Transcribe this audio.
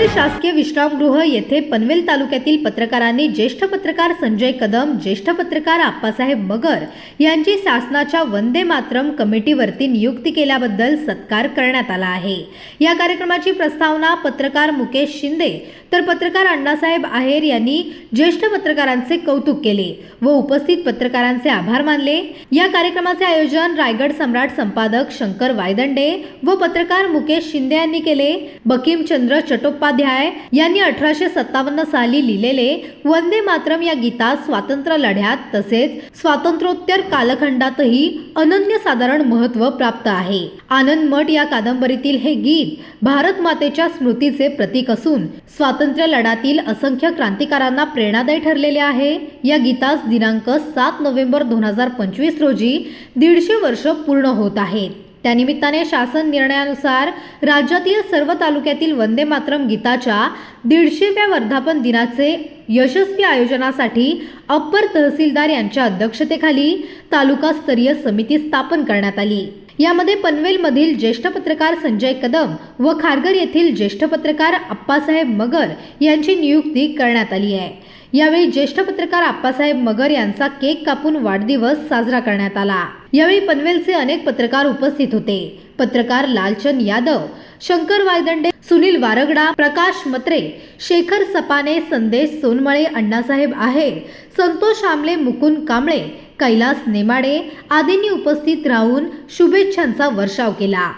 पनवेल शासकीय विश्रामगृह येथे पनवेल तालुक्यातील पत्रकारांनी ज्येष्ठ पत्रकार संजय कदम ज्येष्ठ पत्रकार आप्पासाहेब मगर यांची शासनाच्या वंदे मातरम कमिटीवरती नियुक्ती केल्याबद्दल सत्कार करण्यात आला आहे. या कार्यक्रमाची प्रस्तावना पत्रकार मुकेश शिंदे तर पत्रकार अण्णासाहेब आहेर यांनी ज्येष्ठ पत्रकारांचे कौतुक केले व उपस्थित पत्रकारांचे आभार मानले. या कार्यक्रमाचे आयोजन रायगड सम्राट संपादक शंकर वायदंडे व पत्रकार मुकेश शिंदे यांनी केले. बकीमचंद्र चट्टोपाध्याय यांनी अठराशे सत्तावन्न साली लिहिलेले वंदे मातरम या गीतात स्वातंत्र्य लढ्यात तसेच स्वातंत्र्योत्तर कालखंडातही अनन्यसाधारण महत्त्व प्राप्त आहे. आनंद मठ या कादंबरीतील हे गीत भारत मातेच्या स्मृतीचे प्रतीक असून स्वातंत्र्य लढ्यातील असंख्य क्रांतिकारांना प्रेरणादायी ठरलेले आहे. या गीतास दिनांक सात नोव्हेंबर दोन हजार पंचवीस रोजी दीडशे वर्ष पूर्ण होत आहेत. त्यानिमित्ताने शासन निर्णयानुसार राज्यातील सर्व तालुक्यातील वंदे मातरम गीताच्या दीडशेव्या वर्धापन दिनाचे यशस्वी आयोजनासाठी अप्पर तहसीलदार यांच्या अध्यक्षतेखाली तालुकास्तरीय समिती स्थापन करण्यात आली. यामध्ये पनवेलमधील ज्येष्ठ पत्रकार संजय कदम व खारगर येथील ज्येष्ठ पत्रकार आप्पासाहेब मगर यांची नियुक्ती करण्यात आली आहे. यावेळी ज्येष्ठ पत्रकार आप्पासाहेब मगर यांचा केक कापून वाढदिवस साजरा करण्यात आला. यावेळी पनवेलचे अनेक पत्रकार उपस्थित होते. पत्रकार लालचंद यादव शंकर वायदंडे सुनील वारगडा प्रकाश मत्रे शेखर सपाने संदेश सोनमळे अण्णासाहेब आहेर संतोष आमले मुकुंद कांबळे कैलास नेमाडे आदींनी उपस्थित राहून शुभेच्छांचा वर्षाव केला.